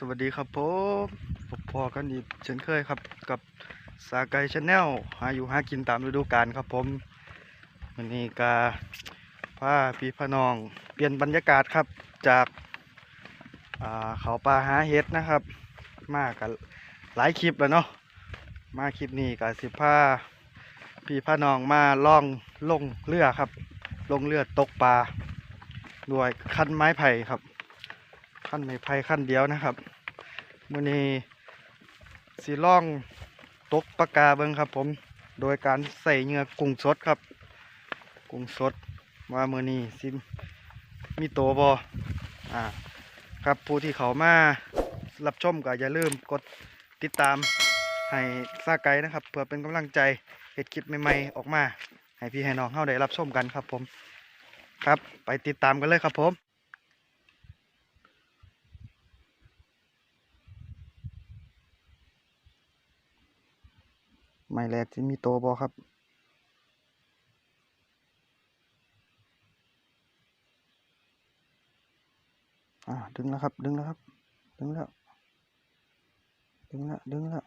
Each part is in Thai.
สวัสดีครับผมพบพอกันอีกเช่นเคยครับกับสาไกชาแนลหาอยู่หากินตามฤดูกาลครับผมวันนี้กาพาพี่พนอง เปลี่ยนบรรยากาศครับจากาเขาป่าหาเห็ดนะครับ มากันหลายคลิปแล้วเนาะมาคลิปนี้กับสิพาพี่พนองมาล่องลงเรือครับ ลงเรือตกปลาด้วยคันไม้ไผ่ครับ ขั้นไม้ไผ่ขั้นเดียวนะครับมื้อนี้สีล่องตกปลากาเบิงครับ ผมโดยการใส่เงือกุ้งสดครับ กุ้งสดว่ามื้อนี้สิมีโตบออ่าครับผู้ที่เขามารับชมก็อย่าลืมกดติดตามให้ซาไกนะครับเพื่อเป็นกำลังใจเฮ็ดคลิปใหม่ๆออกมา ให้พี่ให้น้องเฮาได้รับชมกันครับผม ครับไปติดตามกันเลยครับผม ไม่แรกที่มีโตบอครับ อ่าดึงแล้วครับ ดึงแล้วครับ ดึงแล้ว ดึงแล้ว ดึงแล้ว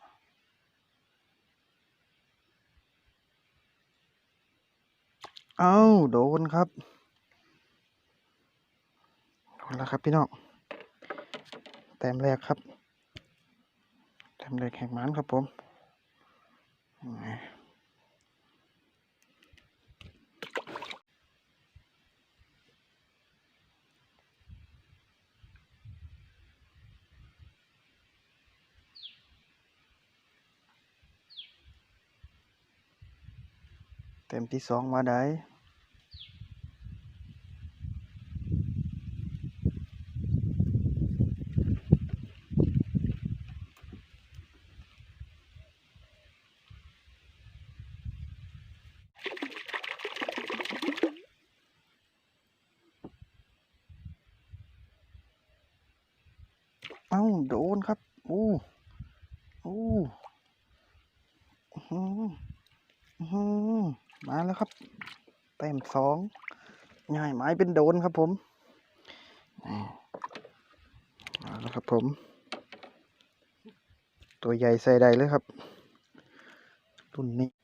เอ้าโดนครับโดนแล้วครับพี่น้องแต้มแรกครับแต้มแรกแหกมันครับผม เต็มที่สองมาได้ เอ้า โดนครับ โอ้โอ้อื้อหืออื้อหือมาแล้วครับ แต้ม สองง่ายไม้เป็นโดนครับผมนี่มาแล้วครับผม ตัวใหญ่ใส่ได้เลยครับรุ่นนี้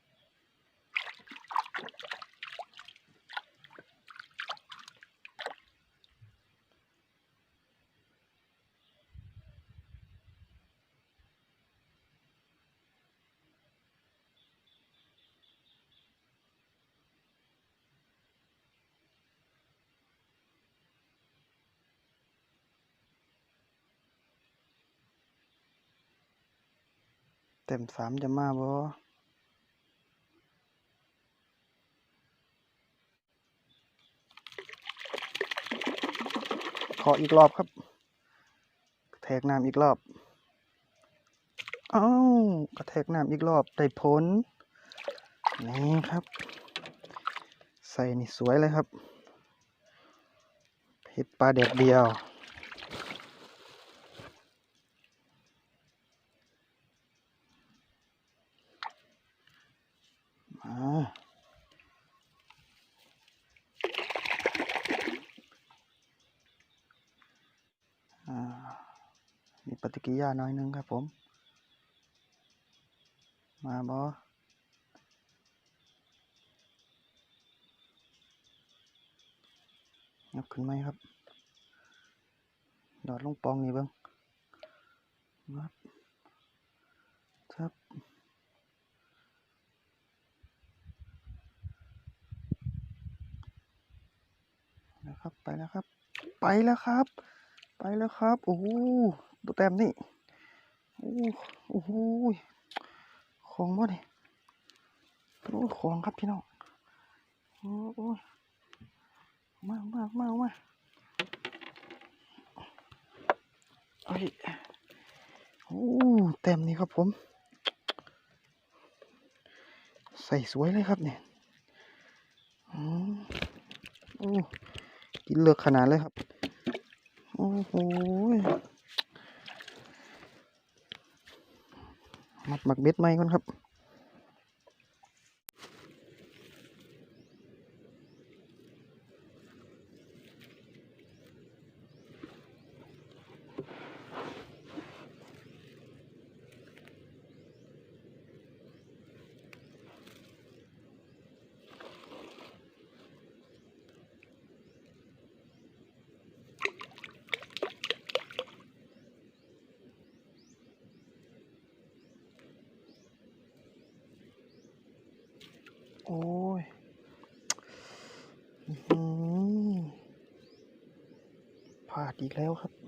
เต็มสามจะมาบ่ขออีกรอบครับ แทกน้ำอีกรอบ เอ้ากระแทกน้ำอีกรอบ ได้ผล นี่ครับ ใส่นี่สวยเลยครับเห็ดปลาแดดเดียว มาอ่ามี ปฏิกิริยาหน่อยหนึงครับผม มาบอยับขึ้นไหมครับ ดอดลงปองนี่เบิ้งครับครับนะครับ ไปแล้วครับ ไปแล้วครับ ไปแล้วครับ โอ้ ดูแต้มนี่ โอ้โหของบ่นี่โอ้ของครับพี่น้อง โอ้โอ้ยมากมากมามาเอ้ยโอ้แต้มนี่ครับผม ใส่สวยเลยครับเนี่ยอืมโอ้กินเลือกขนาดเลยครับ โอ้โห มัดหมักเบ็ดไหมก่อนครับ พาดอีกแล้วครับ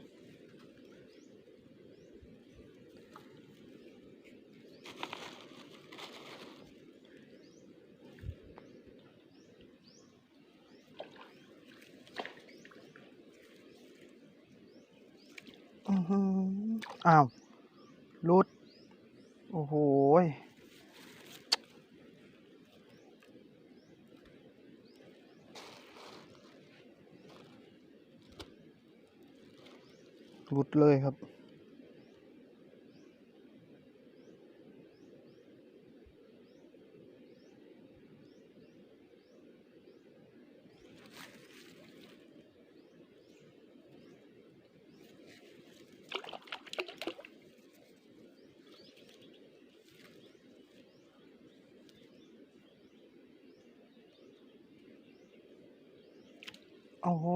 โอ้โห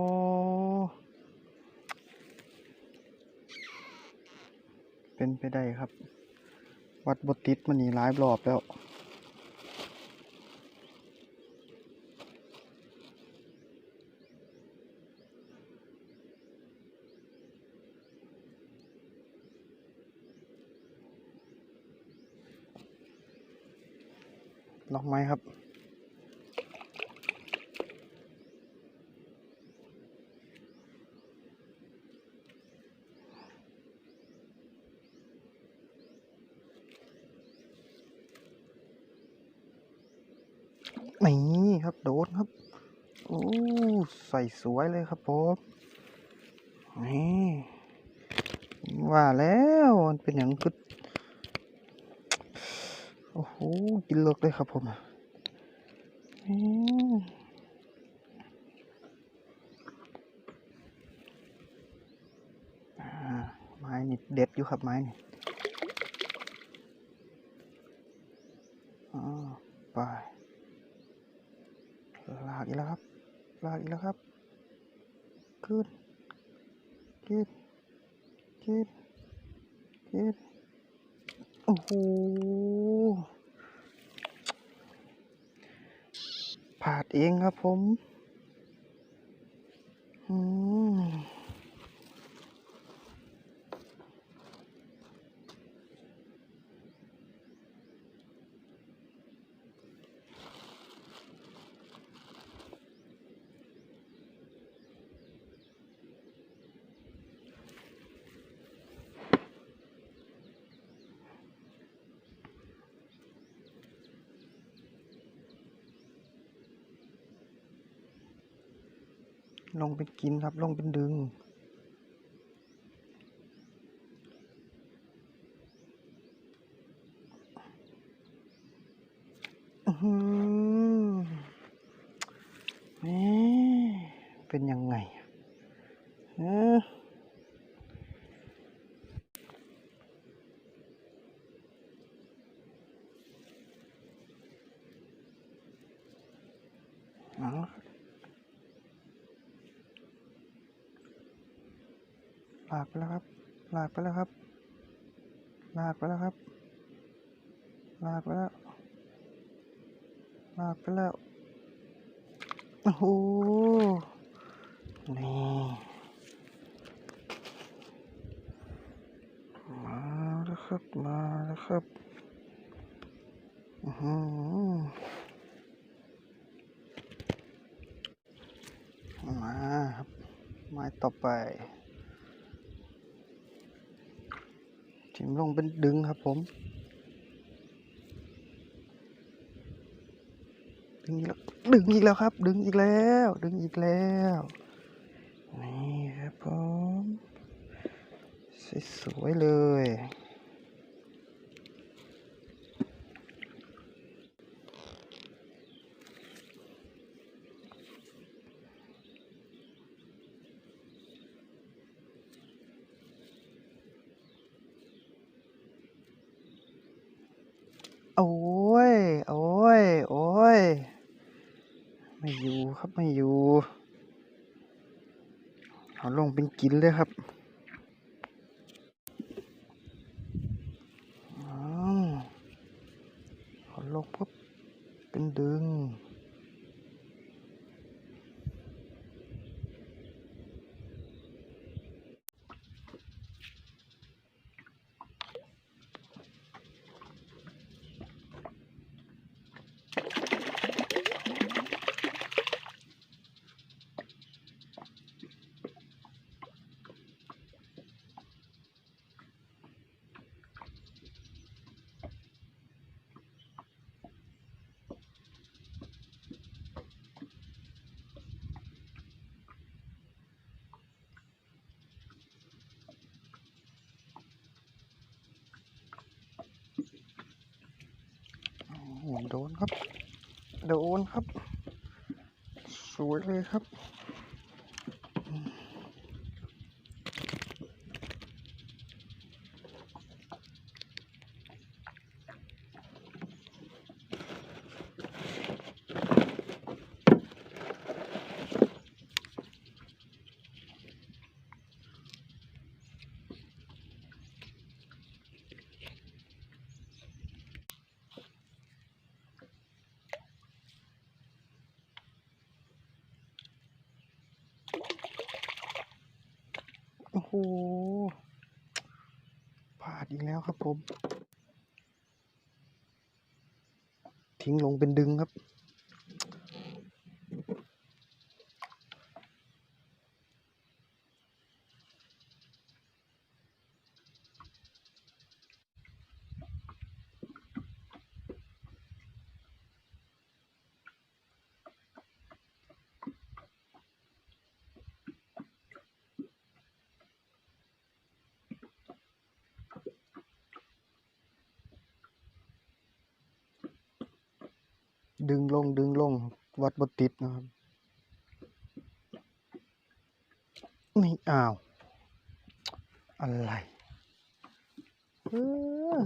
เป็นไปได้ครับ วัดบทติดมันนี่หลายรอบแล้วล็อกไหมครับ นี่ครับโดนครับ โอ้ใส่สวยเลยครับผมนี่ว่าแล้วมันเป็นอย่างกึดโอ้โหกินเลิกเลยครับผมไม้นี่เด็ดอยู่ครับไม้นี่อ่าไปลากอีกแล้วครับลากอีกแล้วครับ ขึ้นขึ้นขึ้นขึ้นโอ้โหผ่าดเองครับผม อืม ลงเป็นกินครับลงเป็นดึง อื้อหือนี่เป็นยังไงเออเอาละครับลากไปแล้วครับ ลากไปแล้วครับ ลากไปแล้วครับ ลากไปแล้ว ลากไปแล้ว โอ้โห นี่มาแล้วครับ มาแล้วครับอือมาครับไม้ต่อไป ทิมลงเป็นดึงครับ ผม ดึงอีกแล้วดึงอีกแล้วครับ ดึงอีกแล้ว ดึงอีกแล้วนี่ครับผมสวยๆเลย โอ้ย โอ้ย โอ้ย ไม่อยู่ครับไม่อยู่ เป็นกินเลยครับอ้าวเอาลงปุ๊บเป็นดึง อ โดนครับ โดนครับ สวยเลยครับ หพลาดอีกแล้วครับผม ทิ้งลงเป็นดึงครับ ดึงลงดึงลงวัดบติดนะครับนี่อ้าว อะไรเออ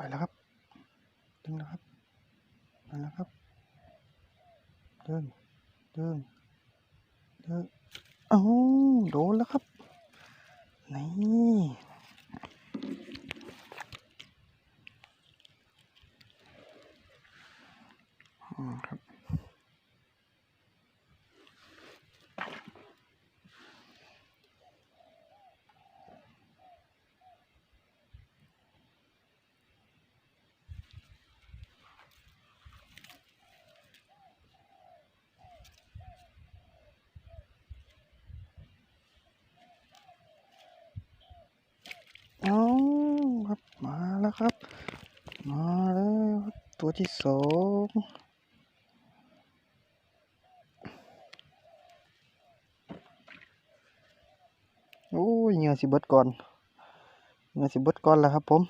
ไปแล้วครับ ดึงแล้วครับมาแล้วครับ ดึง ดึง ดึง โอ้โดนแล้วครับ นี่อืมครับ เอาครับ มาแล้วครับ มาแล้วครับ ตัวที่สองโอ้ยเงื่อสิเบิดก่อนเงื่อสิเบิดก่อนแล้วครับผม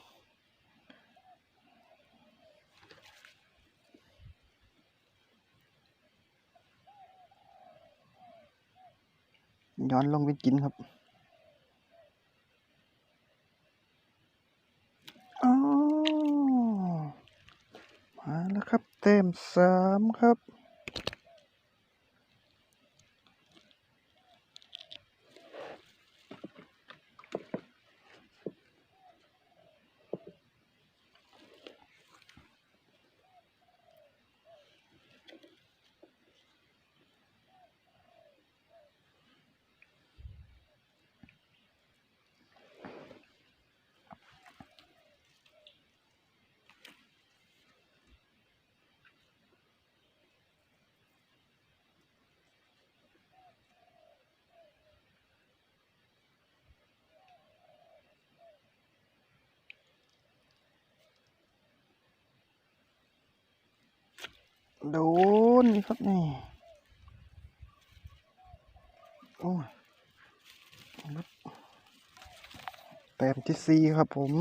ย้อนลงไปกินครับ อ๋อมา แล้วครับเต็มสามครับ โดนนี่ครับนี่ โอ้ยแต้มที่สี่ครับผม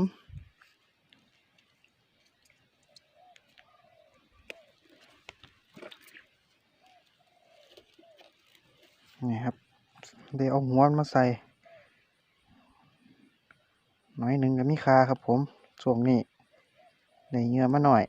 นี่ครับเดี๋ยวเอาหัวมาใส่ น้อยหนึ่งก็มีคาครับผม ช่วงนี้ได้เงื่อมาหน่อย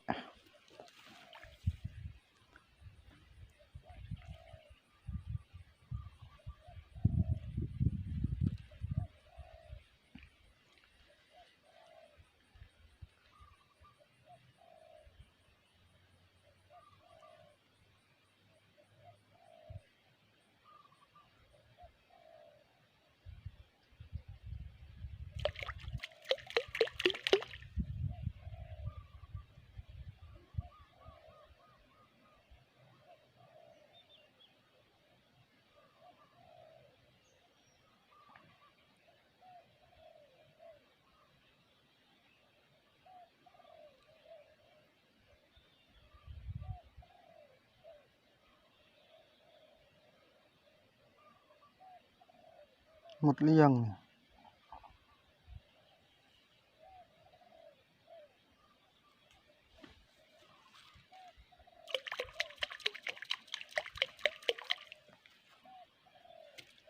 หมดหรือยัง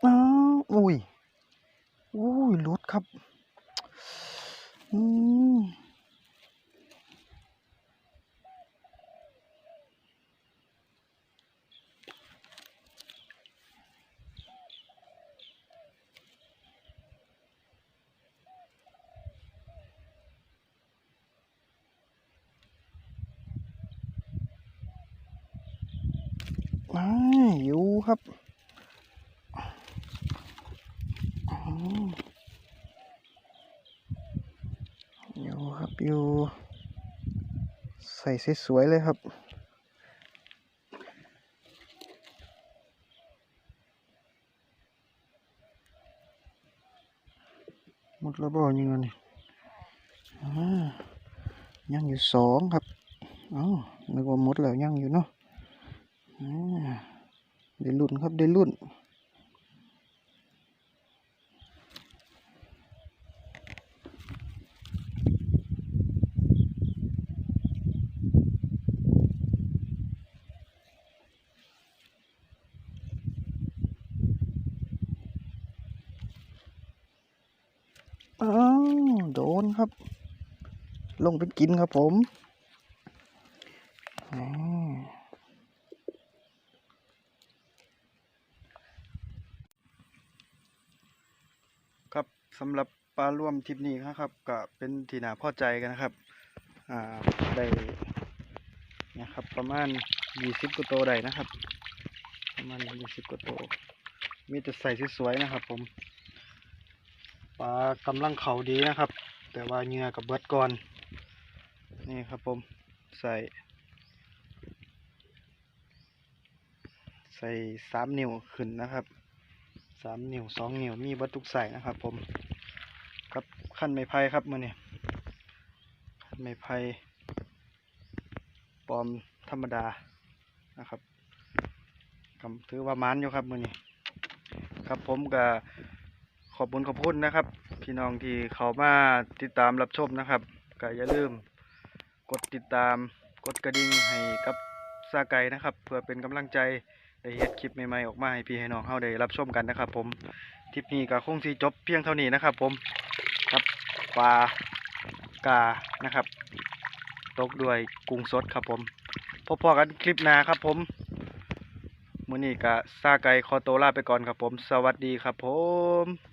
อ้าวอุ้ยอุ้ยหลุดครับ อืมอ้ายอยู่ครับ อยู่ครับอยู่ใส่สวยๆเลยครับหมดแล้วบ่ยังไงย่ายังอยู่สองครับอ้านึกว่าหมดแล้วยังอยู่เนาะได้รุ่นครับได้รุ่น โดนครับ ลงเป็นกินครับผมครับสำหรับปลาร่วมทริปนี้นะครับก็เป็นที่น่าพอใจกันนะครับอ่าได้นะครับ ประมาณยี่สิบกว่าตัวได้นะครับ ประมาณยี่สิบกว่าตัวมีแต่ใส่สวยๆนะครับผม ปลากำลังเขาดีนะครับ แต่ว่าเหงื่อกับเบิดก่อน นี่ครับผม ใส่ ใส่สามนิ้วขึ้นนะครับสามนิ้วสองนิ้วมีเบัตทุกใส่นะครับ ผม ครับขั้นไม้ไผ่ครับมือนี่ขั้นไม้ไผ่ปลอมธรรมดานะครับกำถือว่ามันอยู่ครับมือนี่ครับผมกับ อบคุณขอบคุณนะครับ พี่น้องที่เขามาติดตามรับชมนะครับก็อย่าลืมกดติดตามกดกระดิ่งให้กับซาไก่นะครับ เพื่อเป็นกำลังใจได้เฮ็ดคลิปใหม่ๆออกมาให้พี่ให้น้องเฮาได้รับชมกันนะครับ ผมคลิปนี้ก็คงสิจบเพียงเท่านี้นะครับ ผมครับปลากานะครับ ตกด้วยกุ้งสดครับผมพบๆกันคลิปหน้าครับ ผมมื้อนี้ก็ซาไก่ขอตัวลาไปก่อนครับผม สวัสดีครับผม